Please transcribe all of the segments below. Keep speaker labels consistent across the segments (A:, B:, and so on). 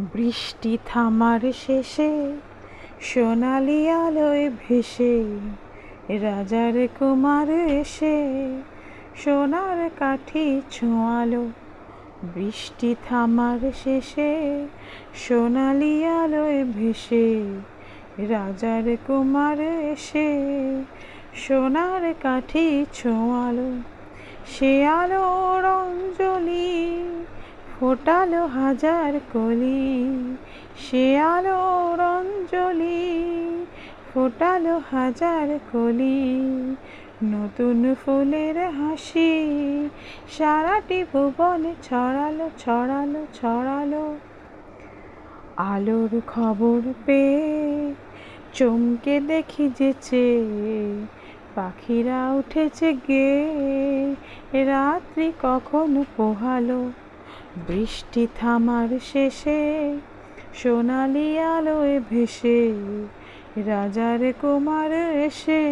A: বৃষ্টি থামার শেষে সোনালি আলোয় ভেসে রাজার কুমার এসে সোনার কাঠি ছোঁয়ালো। বৃষ্টি থামার শেষে সোনালি আলোয় ভেসে রাজার কুমার এসে সোনার কাঠি ছোঁয়ালো। সে আলোর অঞ্জলি ফোটালো হাজার কলি, সে আলোর অঞ্জলি ফোটালো হাজার কলি। নতুন ফুলের হাসি, সারাটি ভুবনে ছড়ালো ছড়ালো ছড়ালো। আলোর খবর পেয়ে চমকে দেখি যেছে পাখিরা উঠেছে গে। রাত্রি কখন পোহালো বৃষ্টি থামার শেষে সোনালি আলোয় ভেসে রাজার কুমার এসে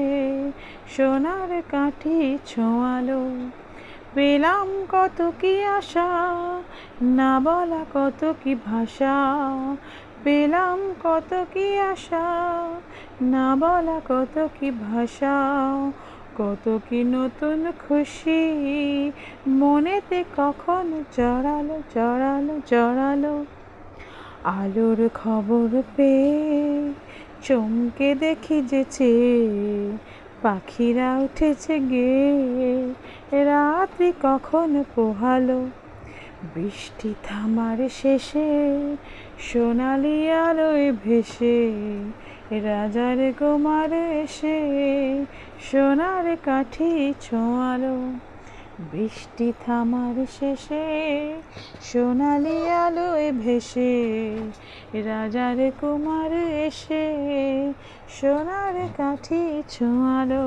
A: সোনার কাঠি ছোঁয়ালো। পেলাম কত কি আশা, না বলা কত কি ভাষা। পেলাম কত কি আশা, না বলা কত কি ভাষা। কত কি নতুন খুশি? মনেতে কখন জড়ালো জড়ালো জড়ালো? আলোর খবর পেয়ে চমকে দেখি যেছে পাখিরা উঠেছে গে রাত্রি কখন পোহালো? বৃষ্টি থামার শেষে সোনালি আলোয় ভেসে রাজার কুমার এসে সোনার কাঠি ছোঁয়ালো। বৃষ্টি থামার শেষে সোনালি আলোয় ভেসে রাজার কুমার এসে সোনার কাঠি ছোঁয়ালো।